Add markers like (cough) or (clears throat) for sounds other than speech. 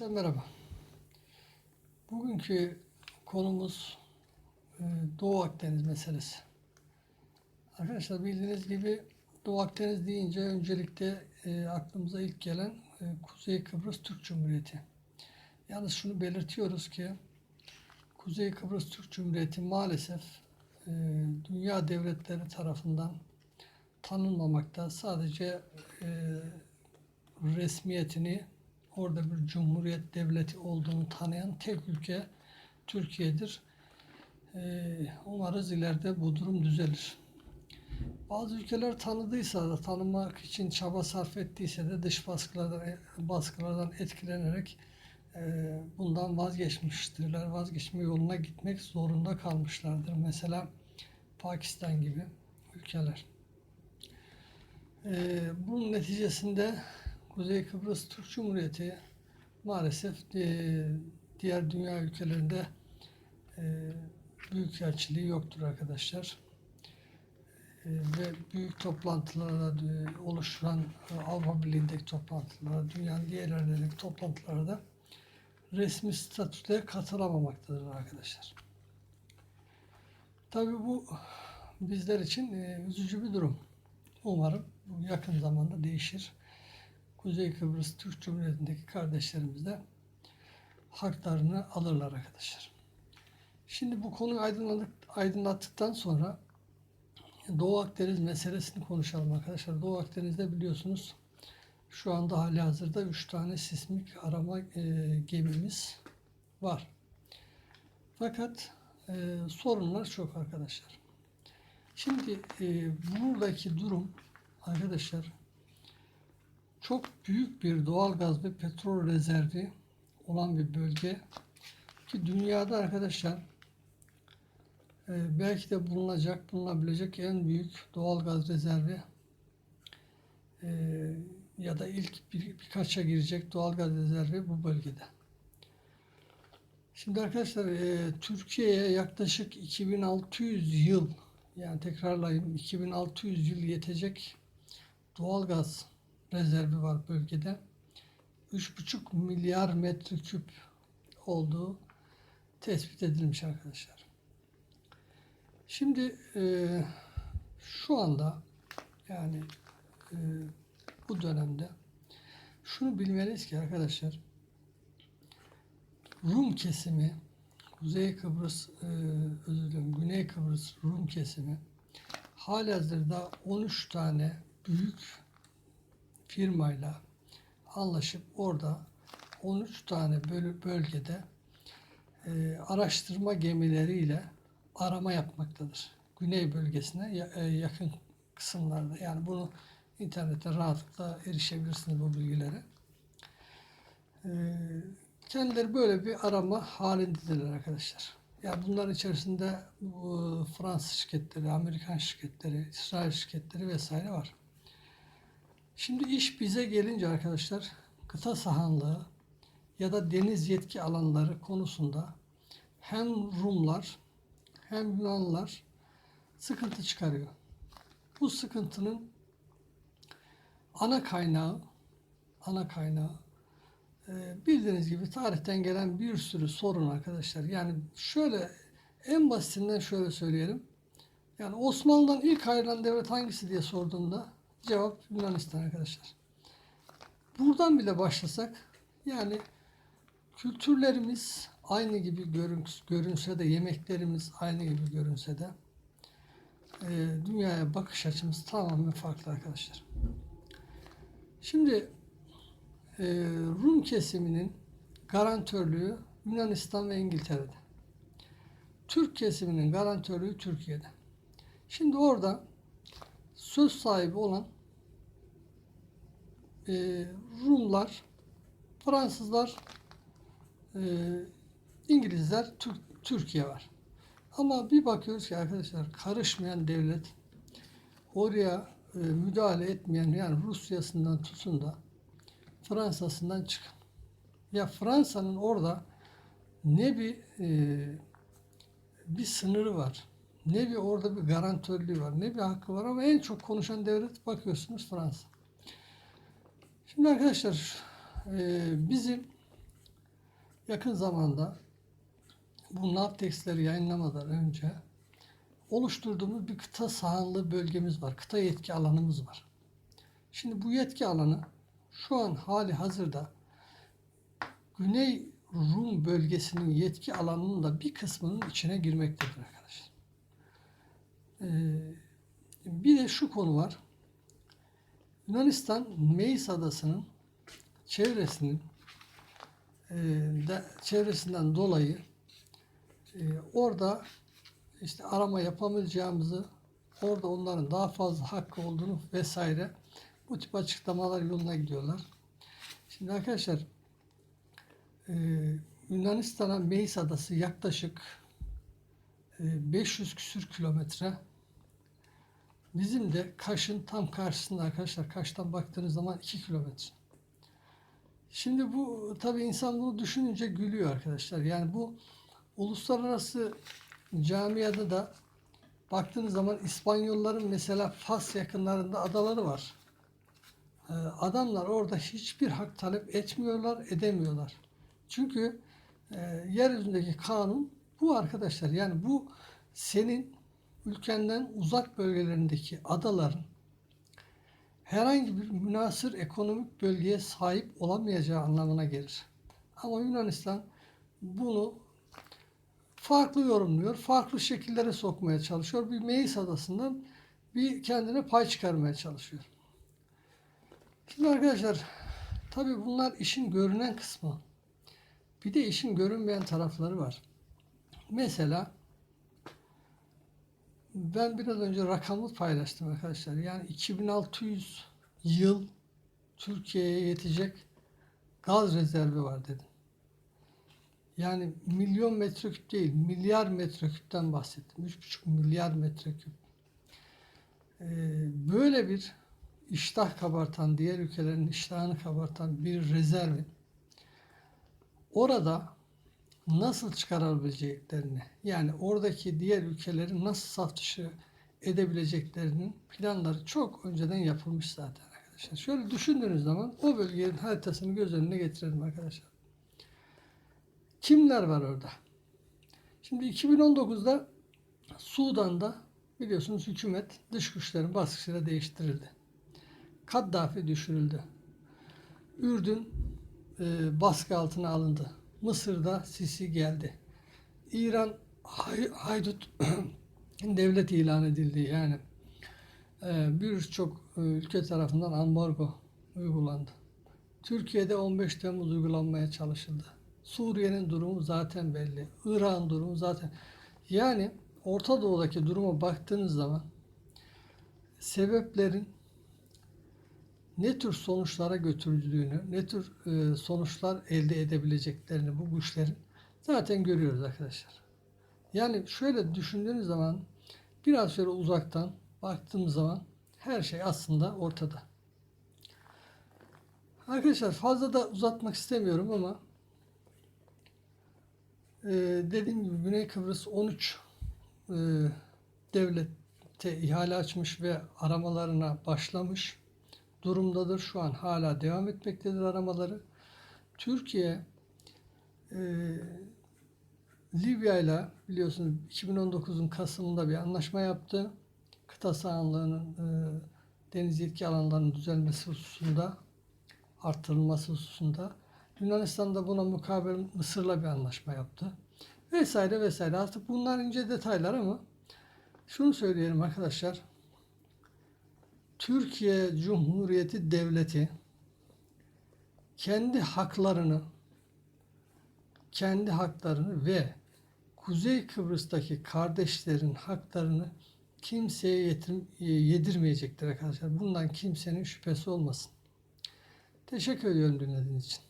Arkadaşlar merhaba. Bugünkü konumuz e, Doğu Akdeniz meselesi. Arkadaşlar bildiğiniz gibi Doğu Akdeniz deyince öncelikle e, aklımıza ilk gelen e, Kuzey Kıbrıs Türk Cumhuriyeti. Yalnız şunu belirtiyoruz ki Kuzey Kıbrıs Türk Cumhuriyeti maalesef dünya devletleri tarafından tanınmamakta. Sadece resmiyetini orada bir cumhuriyet devleti olduğunu tanıyan tek ülke Türkiye'dir. Ee, umarız ileride bu durum düzelir. Bazı ülkeler tanıdıysa da tanımak için çaba sarf ettiyse de dış baskılardan, baskılardan etkilenerek e, bundan vazgeçmiştirler. Vazgeçme yoluna gitmek zorunda kalmışlardır. Mesela Pakistan gibi ülkeler. Ee, bunun neticesinde Kuzey Kıbrıs Türk Cumhuriyeti maalesef e, diğer dünya ülkelerinde e, büyükelçiliği yoktur arkadaşlar. E, ve büyük toplantılara e, oluşturan e, Avrupa Birliği'ndeki toplantılara, dünyanın diğer yerlerindeki toplantılara resmi statüde katılamamaktadır arkadaşlar. Tabii bu bizler için üzücü bir durum. Umarım yakın zamanda değişir. Kuzey Kıbrıs Türk Cumhuriyeti'ndeki kardeşlerimiz de haklarını alırlar arkadaşlar. Şimdi bu konuyu aydınlattıktan sonra Doğu Akdeniz meselesini konuşalım arkadaşlar. Doğu Akdeniz'de biliyorsunuz şu anda hali hazırda 3 tane sismik arama e, gemimiz var. Fakat e, sorunlar çok arkadaşlar. Şimdi e, buradaki durum arkadaşlar çok büyük bir doğal gaz ve petrol rezervi olan bir bölge ki dünyada arkadaşlar e, belki de bulunacak, bulunabilecek en büyük doğal gaz rezervi e, ya da ilk bir, birkaça girecek doğal gaz rezervi bu bölgede. Şimdi arkadaşlar e, Türkiye'ye yaklaşık 2600 yıl yani tekrarlayayım 2600 yıl yetecek doğal gaz rezervi var bölgede. 3,5 milyar metreküp olduğu tespit edilmiş arkadaşlar. Şimdi e, şu anda yani e, bu dönemde şunu bilmeliyiz ki arkadaşlar Rum kesimi Kuzey Kıbrıs e, özür dilerim Güney Kıbrıs Rum kesimi halihazırda 13 tane büyük firmayla anlaşıp orada 13 tane bölgede e, araştırma gemileriyle arama yapmaktadır. Güney bölgesine e, yakın kısımlarda. Yani bunu internette rahatlıkla erişebilirsiniz bu bilgilere. E, kendileri böyle bir arama halindedirler arkadaşlar. Ya bunların içerisinde bu Fransız şirketleri, Amerikan şirketleri, İsrail şirketleri vesaire var. Şimdi iş bize gelince arkadaşlar kıta sahanlığı ya da deniz yetki alanları konusunda hem Rumlar hem Yunanlılar sıkıntı çıkarıyor. Bu sıkıntının ana kaynağı ana kaynağı e, bildiğiniz gibi tarihten gelen bir sürü sorun arkadaşlar. Yani şöyle en basitinden şöyle söyleyelim. Yani Osmanlı'dan ilk ayrılan devlet hangisi diye sorduğumda cevap Yunanistan arkadaşlar. Buradan bile başlasak yani kültürlerimiz aynı gibi görün, görünse de yemeklerimiz aynı gibi görünse de e, dünyaya bakış açımız tamamen farklı arkadaşlar. Şimdi e, Rum kesiminin garantörlüğü Yunanistan ve İngiltere'de. Türk kesiminin garantörlüğü Türkiye'de. Şimdi orada söz sahibi olan e, Rumlar, Fransızlar, e, İngilizler, Türk, Türkiye var. Ama bir bakıyoruz ki arkadaşlar karışmayan devlet oraya e, müdahale etmeyen yani Rusya'sından tutun da Fransa'sından çıkın. Ya Fransa'nın orada ne bir e, bir sınırı var, ne bir orada bir garantörlüğü var, ne bir hakkı var ama en çok konuşan devlet bakıyorsunuz Fransa. Şimdi arkadaşlar e, bizim yakın zamanda bu Navtex'leri yayınlamadan önce oluşturduğumuz bir kıta sahanlığı bölgemiz var. Kıta yetki alanımız var. Şimdi bu yetki alanı şu an hali hazırda Güney Rum bölgesinin yetki alanının da bir kısmının içine girmektedir arkadaşlar. Ee, bir de şu konu var. Yunanistan Meis Adası'nın çevresinin e, de, çevresinden dolayı e, orada işte arama yapamayacağımızı, orada onların daha fazla hakkı olduğunu vesaire bu tip açıklamalar yoluna gidiyorlar. Şimdi arkadaşlar e, Yunanistan'a Meis Adası yaklaşık e, 500 küsür kilometre. Bizim de Kaş'ın tam karşısında arkadaşlar. Kaş'tan baktığınız zaman 2 kilometre. Şimdi bu tabii insan bunu düşününce gülüyor arkadaşlar. Yani bu uluslararası camiada da baktığınız zaman İspanyolların mesela Fas yakınlarında adaları var. Ee, Adamlar orada hiçbir hak talep etmiyorlar, edemiyorlar. Çünkü e, yeryüzündeki kanun bu arkadaşlar. Yani bu senin ülkenden uzak bölgelerindeki adaların herhangi bir münasır ekonomik bölgeye sahip olamayacağı anlamına gelir. Ama Yunanistan bunu farklı yorumluyor, farklı şekillere sokmaya çalışıyor. Bir Meis adasından bir kendine pay çıkarmaya çalışıyor. Şimdi arkadaşlar, tabii bunlar işin görünen kısmı. Bir de işin görünmeyen tarafları var. Mesela ben biraz önce rakamı paylaştım arkadaşlar. Yani 2600 yıl Türkiye'ye yetecek gaz rezervi var dedim. Yani milyon metreküp değil, milyar metreküpten bahsettim. 3,5 milyar metreküp. Ee, böyle bir iştah kabartan, diğer ülkelerin iştahını kabartan bir rezervin orada nasıl çıkarabileceklerini, yani oradaki diğer ülkelerin nasıl saf dışı edebileceklerinin planları çok önceden yapılmış zaten arkadaşlar. Şöyle düşündüğünüz zaman o bölgenin haritasını göz önüne getirelim arkadaşlar. Kimler var orada? Şimdi 2019'da Sudan'da biliyorsunuz hükümet dış güçlerin baskısıyla değiştirildi. Kaddafi düşürüldü. Ürdün e, baskı altına alındı. Mısır'da Sisi geldi. İran hay, haydut (clears throat) devlet ilan edildi. Yani e, birçok e, ülke tarafından ambargo uygulandı. Türkiye'de 15 Temmuz uygulanmaya çalışıldı. Suriye'nin durumu zaten belli. İran durumu zaten. Yani Orta Doğu'daki duruma baktığınız zaman sebeplerin ne tür sonuçlara götürüldüğünü, ne tür e, sonuçlar elde edebileceklerini bu güçlerin zaten görüyoruz arkadaşlar. Yani şöyle düşündüğünüz zaman biraz şöyle uzaktan baktığımız zaman her şey aslında ortada. Arkadaşlar fazla da uzatmak istemiyorum ama e, dediğim gibi Güney Kıbrıs 13 e, devlette ihale açmış ve aramalarına başlamış durumdadır. Şu an hala devam etmektedir aramaları. Türkiye e, Libya ile biliyorsunuz 2019'un Kasım'ında bir anlaşma yaptı. Kıta sahanlığının e, deniz yetki alanlarının düzelmesi hususunda arttırılması hususunda. Yunanistan da buna mukabil Mısır'la bir anlaşma yaptı. Vesaire vesaire. Artık bunlar ince detaylar ama şunu söyleyelim arkadaşlar. Türkiye Cumhuriyeti Devleti kendi haklarını kendi haklarını ve Kuzey Kıbrıs'taki kardeşlerin haklarını kimseye yetir, yedirmeyecektir arkadaşlar. Bundan kimsenin şüphesi olmasın. Teşekkür ediyorum dinlediğiniz için.